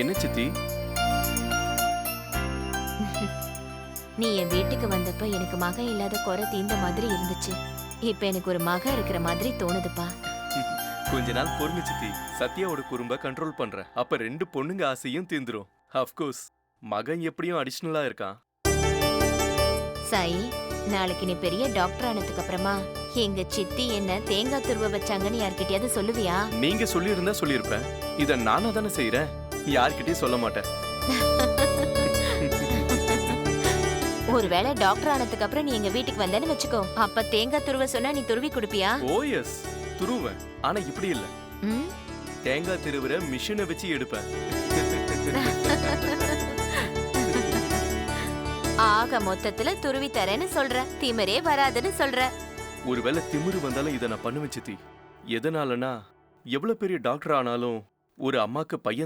என்ன சித்தி? நீ என் வீட்டுக்கு வந்தப்ப எனக்கு மகன் இல்லாத குறை தீந்த மாதிரி இருந்துச்சு. இப்ப எனக்கு ஒரு மகன் இருக்கிற மாதிரி தோணுதுப்பா. கொஞ்ச நாள் பொறுங்க சித்தி. சத்யாவோட குறும்ப கண்ட்ரோல் பண்றேன் அப்ப ரெண்டு பொண்ணுங்க ஆசையும் தீந்துரும். அஃப்கோர்ஸ் மகன் எப்படியும் அடிஷ்னலா இருக்கான். சாய் நாளைக்கு நீ பெரிய டாக்டர் ஆனதுக்கு அப்புறமா எங்க சித்தி என்ன தேங்காய் துருவ வச்சாங்கன்னு யார்கிட்டயாவது சொல்லுவியா? நீங்க சொல்லியிருந்தா சொல்லியிருப்பேன். இத நானா தானே செய்யறேன் யார்கிட்டயும் சொல்ல மாட்டேன். ஒருவேளை டாக்டர் ஆனதுக்கு அப்புறம் நீ எங்க வீட்டுக்கு வந்தேன்னு வச்சுக்கோ. அப்ப தேங்காய் துருவ சொன்னா நீ துருவி கொடுப்பியா? ஓ எஸ் துருவேன். ஆனா இப்படி இல்ல. ம்? தேங்காய் திருவுற மிஷினை வச்சு எடுப்பேன். ஆக மொத்தத்துல துருவி தரேன்னு சொல்ற. திமிரே வராதுன்னு சொல்ற. ஒருவேளை திமிரு வந்தாலும் இதை நான் பண்ணுவேன் சித்தி. எதனாலனா எவ்வளவு பெரிய டாக்டர் ஆனாலும் ஒரு அம்மாக்கு பையன்